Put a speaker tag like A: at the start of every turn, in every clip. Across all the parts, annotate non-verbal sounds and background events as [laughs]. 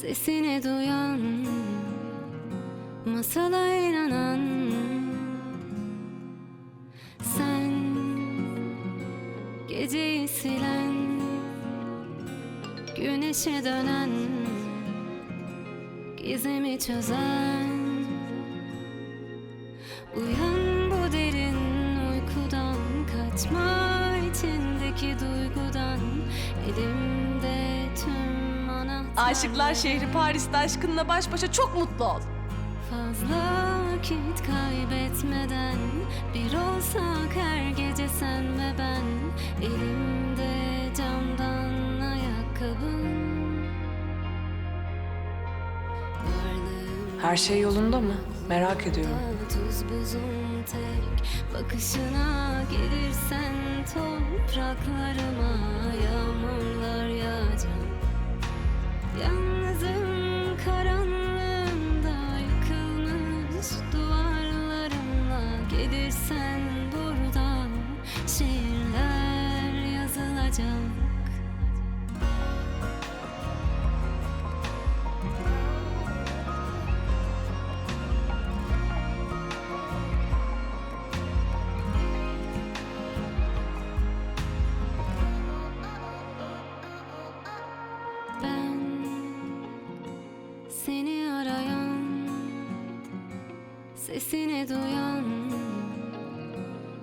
A: Sesini duyan Masala inanan. Sen Geceyi silen Güneşe dönen Gizemi çözen. Uyan bu derin uykudan Kaçma içindeki duygudan. Anahtar
B: Aşıklar şehri Paris'te aşkınla baş başa çok mutlu ol.
A: Fazla vakit kaybetmeden Bir olsak her gece sen ve ben Elimde camdan ayakkabın
B: Her şey yolunda mı? Merak ediyorum.
A: Tuz buzun tek bakışına gelirsen topraklarıma yağmurlar yağacak. Yalnızım karanlığında yıkılmış duvarlarımla gelirsen burada şiirler yazılacak. Sesini duyan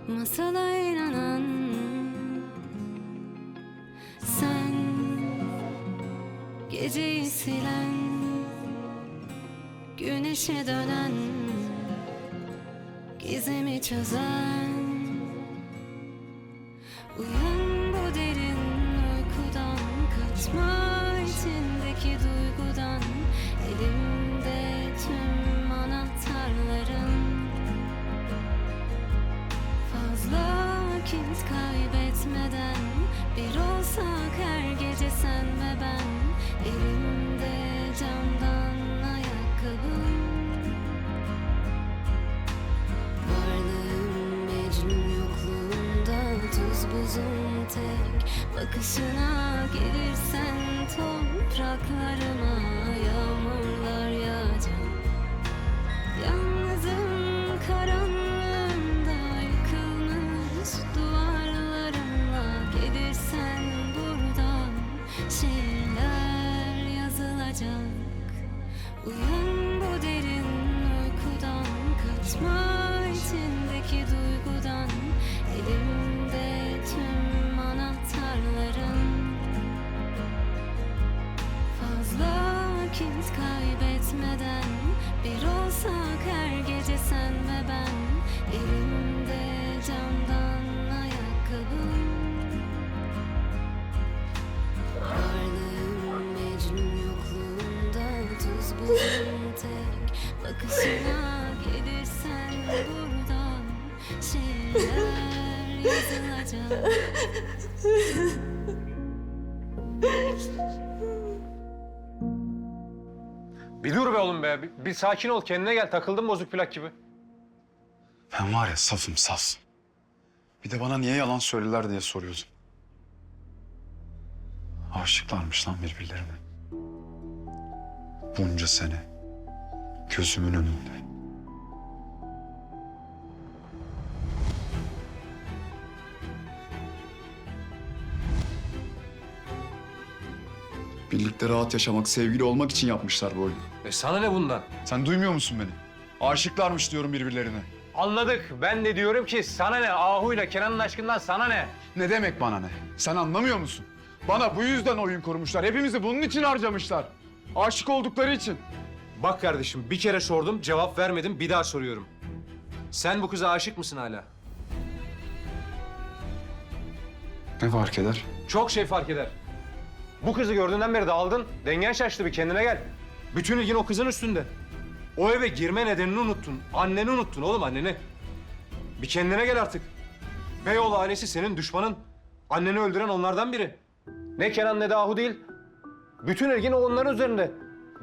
A: Masala inanan. Sen Geceyi silen Güneşe dönen Gizemi çözen tek Bakışına gelirsen topraklarıma yağmurlar yağacak. Yalnızım karanlığında yıkılmış duvarlarımla Gelirsen burada şiirler yazılacak. Uyan bu derin uykudan Kaçma kaybetmeden Bir olsak her gece sen ve ben Elimde camdan ayakkabım. Varlığım Mecnun yokluğunda tuz buzun tek Bakışına gelirsen burada şiirler yazılacak [laughs]
C: Bir dur be oğlum be. Bir, bir sakin ol. Kendine gel. Takıldın bozuk plak gibi.
D: Ben var ya safım saf. Bir de bana niye yalan söylediler diye soruyordum. Aşıklarmış lan birbirlerine. Bunca sene. Gözümün önünde. Birlikte rahat yaşamak, sevgili olmak için yapmışlar bu oyunu.
C: E sana ne bundan?
D: Sen duymuyor musun beni? Aşıklarmış diyorum birbirlerine.
C: Anladık. Ben de diyorum ki sana ne? Ahu'yla Kenan'ın aşkından sana ne?
D: Ne demek bana ne? Sen anlamıyor musun? Bana bu yüzden oyun kurmuşlar. Hepimizi bunun için harcamışlar. Aşık oldukları için.
C: Bak kardeşim bir kere sordum cevap vermedim bir daha soruyorum. Sen bu kıza aşık mısın hala?
D: Ne fark eder?
C: Çok şey fark eder. Bu kızı gördüğünden beri dağıldın. Dengen şaştı bir kendine gel. Bütün ilgin o kızın üstünde. O eve girme nedenini unuttun. Anneni unuttun oğlum anneni. Bir kendine gel artık. Beyoğlu ailesi senin düşmanın. Anneni öldüren onlardan biri. Ne Kenan ne de Ahu değil. Bütün ilgin onların üzerinde.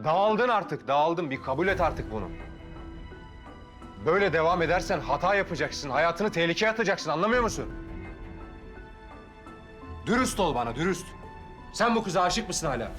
C: Dağıldın artık, dağıldın. Bir kabul et artık bunu. Böyle devam edersen hata yapacaksın. Hayatını tehlikeye atacaksın. Anlamıyor musun? Dürüst ol bana, dürüst. Sen bu kıza aşık mısın hala?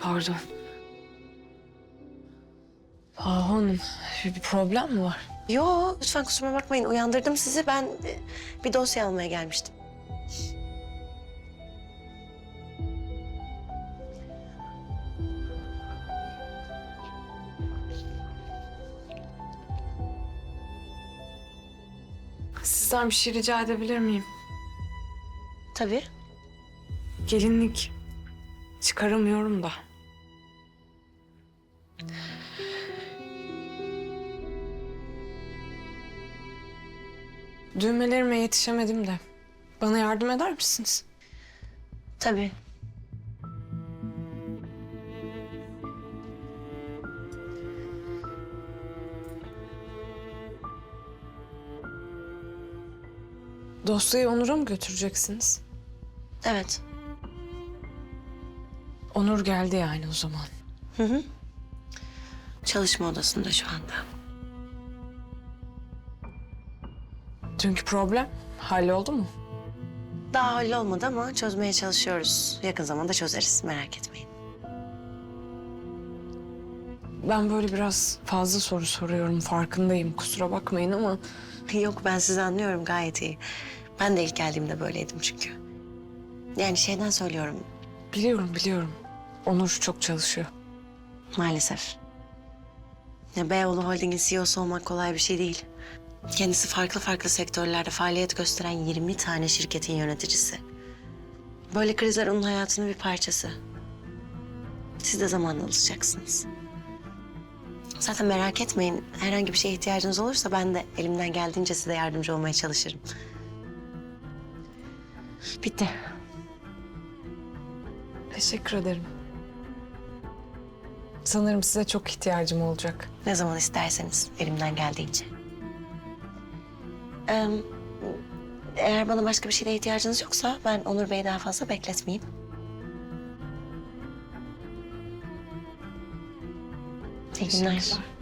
B: Pardon. Ahu Hanım, bir problem mi var?
E: Yo lütfen kusuruma bakmayın uyandırdım sizi. Ben e, bir dosya almaya gelmiştim.
B: Sizden bir şey rica edebilir miyim?
E: Tabii.
B: Gelinlik çıkaramıyorum da. Düğmelerime yetişemedim de. Bana yardım eder misiniz?
E: Tabii.
B: Dosyayı Onur'a mı götüreceksiniz?
E: Evet.
B: Onur geldi yani o zaman.
E: Hı hı. Çalışma odasında şu anda.
B: Dünkü problem halloldu mu?
E: Daha hallolmadı ama çözmeye çalışıyoruz. Yakın zamanda çözeriz merak etmeyin.
B: Ben böyle biraz fazla soru soruyorum farkındayım kusura bakmayın ama [laughs]
E: Yok ben sizi anlıyorum gayet iyi. Ben de ilk geldiğimde böyleydim çünkü. Yani şeyden söylüyorum
B: biliyorum biliyorum. Onur çok çalışıyor.
E: maalesef. Ya Beyoğlu Holding'in CEO'su olmak kolay bir şey değil. Kendisi farklı farklı sektörlerde faaliyet gösteren 20 tane şirketin yöneticisi. Böyle krizler onun hayatının bir parçası. Siz de zamanla alışacaksınız. Zaten merak etmeyin. Herhangi bir şeye ihtiyacınız olursa ben de elimden geldiğince size yardımcı olmaya çalışırım. Bitti.
B: Teşekkür ederim. Sanırım size çok ihtiyacım olacak.
E: Ne zaman isterseniz elimden geldiğince. Ee, eğer bana başka bir şeye ihtiyacınız yoksa ben Onur Bey'i daha fazla bekletmeyeyim. İyi günler.
B: Teşekkürler.